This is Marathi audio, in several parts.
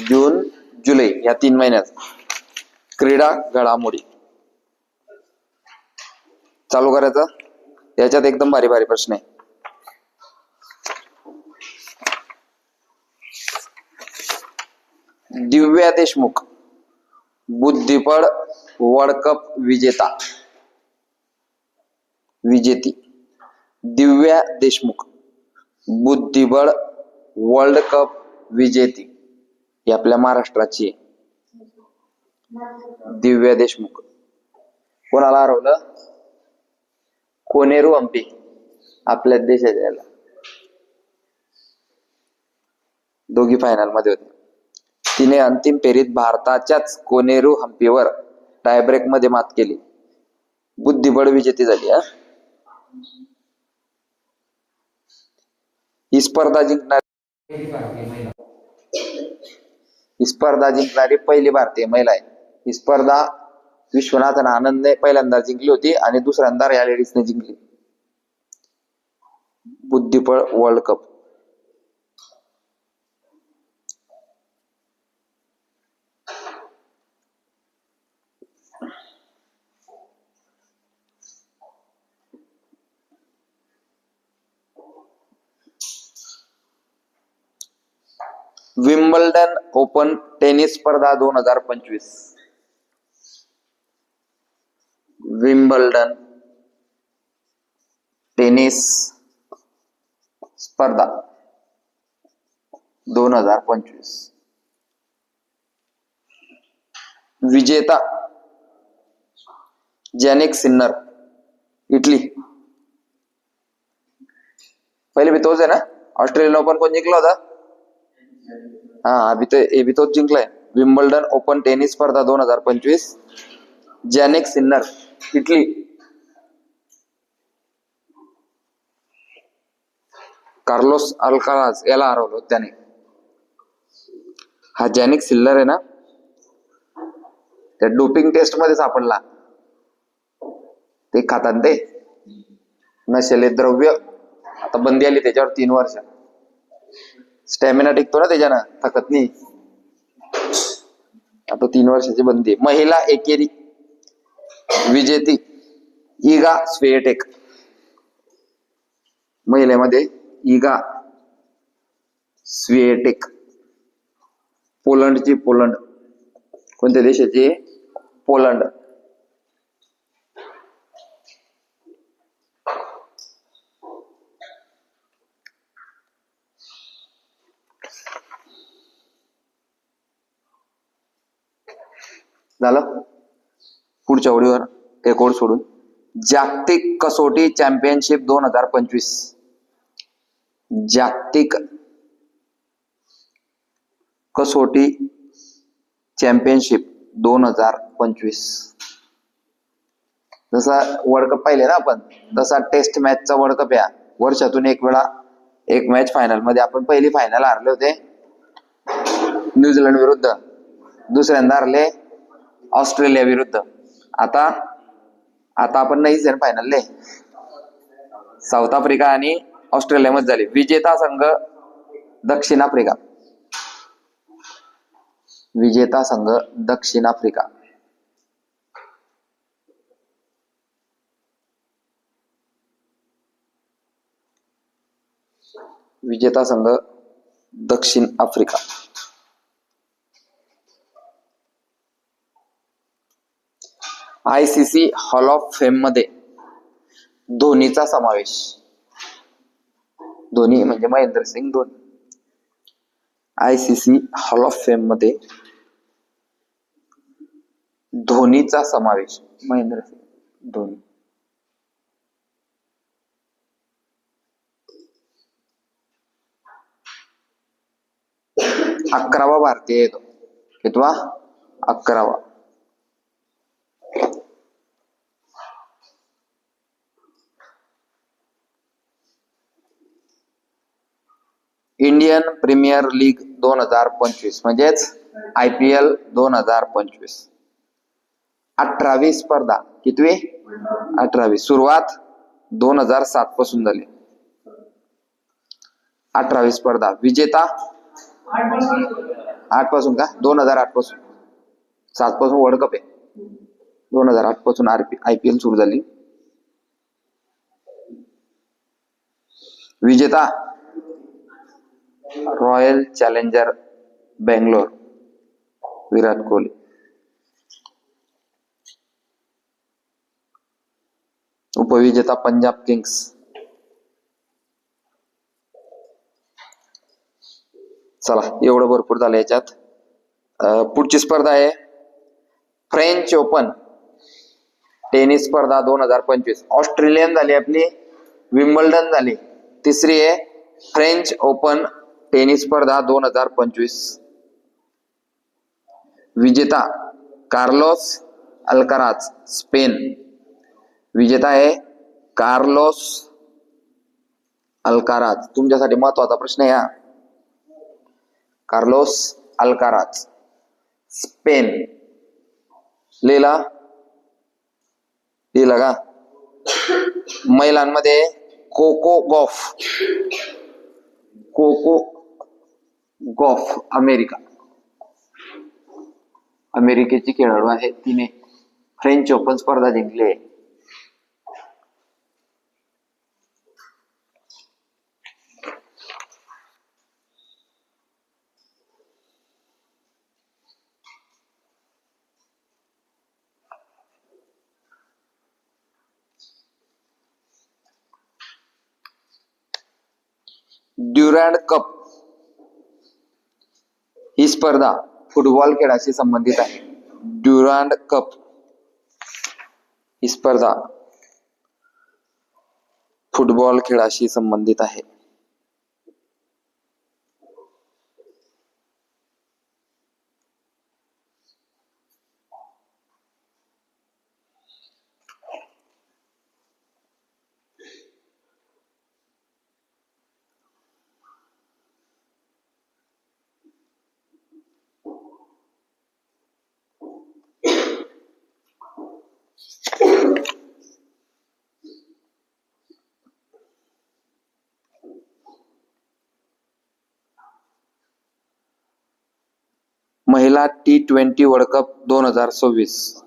जून जुलै या तीन महिन्यात. क्रीडा घडामोडी. चालू करायचं? याच्यात एकदम भारी भारी प्रश्न आहे. दिव्या देशमुख बुद्धिबळ वर्ल्ड कप विजेता. विजेती. दिव्या देशमुख बुद्धिबळ वर्ल्ड कप विजेती. ही आपल्या महाराष्ट्राची दिव्य दिव्या देशमुख. कोणाला हरवलं? कोनेरू हंपी आपल्या देशाच्या दोघी फायनलमध्ये होते. तिने अंतिम फेरीत भारताच्याच कोनेरू हंपीवर टायब्रेकमध्ये मात केली. बुद्धिबळ विजेती झाली हा. ही स्पर्धा जिंकणार ही स्पर्धा जिंकणारी पहिली भारतीय महिला आहे. ही स्पर्धा विश्वनाथन आनंदने पहिल्यांदा जिंकली होती आणि दुसऱ्यांदा या लेडीजने जिंकली. बुद्धिबळ world cup Wimbledon open tennis स्पर्धा दोन हजार पंचवीस. विम्बल्डन टेनिस स्पर्धा दोन हजार पंचवीस. विजेता जॅनिक सिन्नर इटली. पहिले मी तोच आहे ना? ऑस्ट्रेलियन ओपन कोण जिंकला होता? हा अभि तो तोच जिंकलाय. विम्बल्डन ओपन टेनिस स्पर्धा दोन हजार पंचवीस. Jannik Sinner Italy. Carlos Alcaraz याला हरवलं त्याने. हा जॅनिक सिल्लर आहे ना त्या डोपिंग टेस्टमध्ये सापडला. ते खातात ते. नशेले द्रव्य. आता बंदी आली त्याच्यावर तीन वर्ष. स्टॅमिना टिकतो ना त्याच्यानं. थकत नाही. आता तीन वर्षाची बंदी महिला एकेरी. विजेती. Iga Swiatek. महिलेमध्ये Iga Swiatek. पोलंडची पोलंड. कोणत्या देशाची? पोलंड. झालं. पुढच्या ओळीवर एक ओळ सोडून. जागतिक कसोटी चॅम्पियनशिप दोन हजार पंचवीस. जागतिक कसोटी चॅम्पियनशिप दोन हजार पंचवीस. जसा वर्ल्ड कप पाहिले ना आपण तसा टेस्ट मॅचचा वर्ल्ड कप या. वर्षातून एक वेळा एक मॅच फायनलमध्ये आपण पहिली फायनल हारले होते. न्यूझीलंड विरुद्ध. दुसऱ्यांदा हारले ऑस्ट्रेलिया विरुद्ध आता आता आपण नाहीच आहे फायनल साऊथ आफ्रिका आणि ऑस्ट्रेलिया मध्ये झाली. विजेता संघ दक्षिण आफ्रिका. विजेता संघ दक्षिण आफ्रिका. विजेता संघ दक्षिण Africa. I C C hall of फेममध्ये धोनीचा समावेश. धोनी म्हणजे Mahendra Singh Dhoni. I C C hall of फेममध्ये धोनीचा समावेश. महेंद्र सिंग धोनी. अकरावा भारतीय येतो कितवा? अकरावा. इंडियन प्रीमियर लीग दोन हजार पंचवीस म्हणजेच आय पी एल दोन हजार पंचवीस. अठरावी स्पर्धा कितवी? अठरावी. सुरुवात दोन हजार सात पासून झाली. अठरावी स्पर्धा विजेता? आठपासून का? दोन हजार आठपासून. सात पासून वर्ल्ड कप आहे. दोन हजार आठपासून आय पी एल सुरू झाली. विजेता? Royal challenger Bangalore Virat Kohli. उपविजेता पंजाब किंग्स. चला एवढं भरपूर झालं याच्यात. पुढची स्पर्धा आहे. French open. टेनिस स्पर्धा दोन हजार पंचवीस. ऑस्ट्रेलियन झाली आपली. विम्बल्डन झाली. तिसरी आहे. फ्रेंच ओपन टेनिस स्पर्धा दोन हजार पंचवीस. विजेता कार्लोस अल्काराज स्पेन. विजेता आहे कार्लोस अल्काराज. तुमच्यासाठी महत्त्वाचा प्रश्न आहे हा. Carlos Alcaraz Spain. लिहिला? लिहिला का? महिलांमध्ये Coco Gauff. Coco Gauff America अमेरिकेची खेळाडू आहे तिने. फ्रेंच ओपन स्पर्धा जिंकली आहे. ड्युरँड कप ही स्पर्धा फुटबॉल खेळाशी संबंधित आहे. ड्युरांड कप ही स्पर्धा फुटबॉल खेळाशी संबंधित आहे. महिला टी ट्वेंटी वर्ल्ड कप दोन हजार सव्वीस.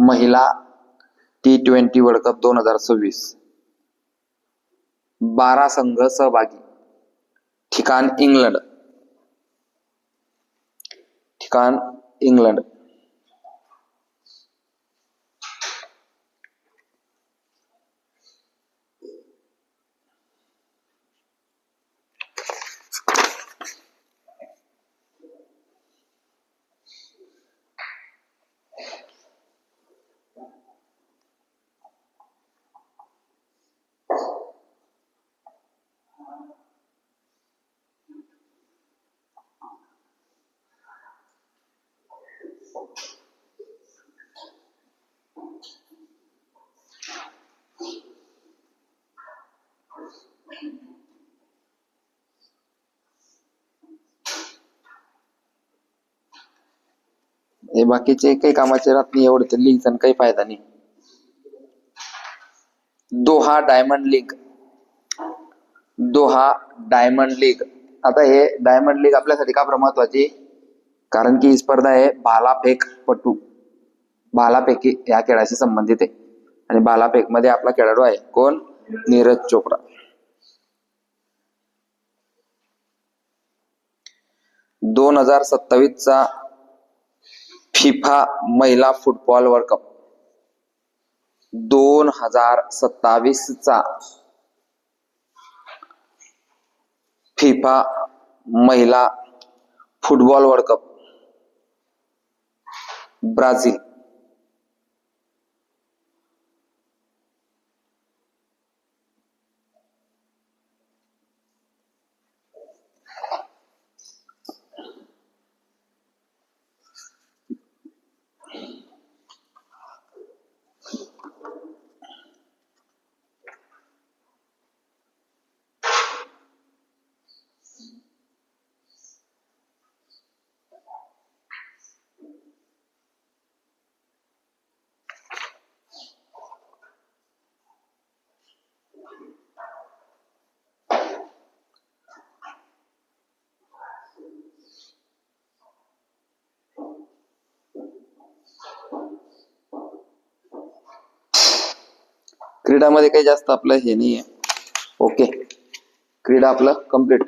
महिला टी ट्वेंटी वर्ल्ड कप दोन हजार सव्वीस. बारा संघ सहभागी. ठिकाण इंग्लंड. ठिकाण इंग्लंड. हे बाकीचे काही कामाचे राहत नाही एवढं तर लिंक आणि काही फायदा नाही. Doha Diamond League Doha Diamond League आता हे डायमंड लीग आपल्यासाठी का महत्वाची? कारण की ही स्पर्धा आहे भालाफेक पटू. भालाफेकी या खेळाशी संबंधित आहे. आणि भालाफेकमध्ये आपला खेळाडू आहे कोण? नीरज चोप्रा. दोन हजार सत्तावीस चा फिफा महिला फुटबॉल वर्ल्ड कप. दोन हजार सत्तावीस चा फिफा महिला फुटबॉल वर्ल्ड कप. ब्राझील. क्रीडामध्ये काही जास्त आपलं हे नाही आहे ओके क्रीडा आपलं कंप्लीट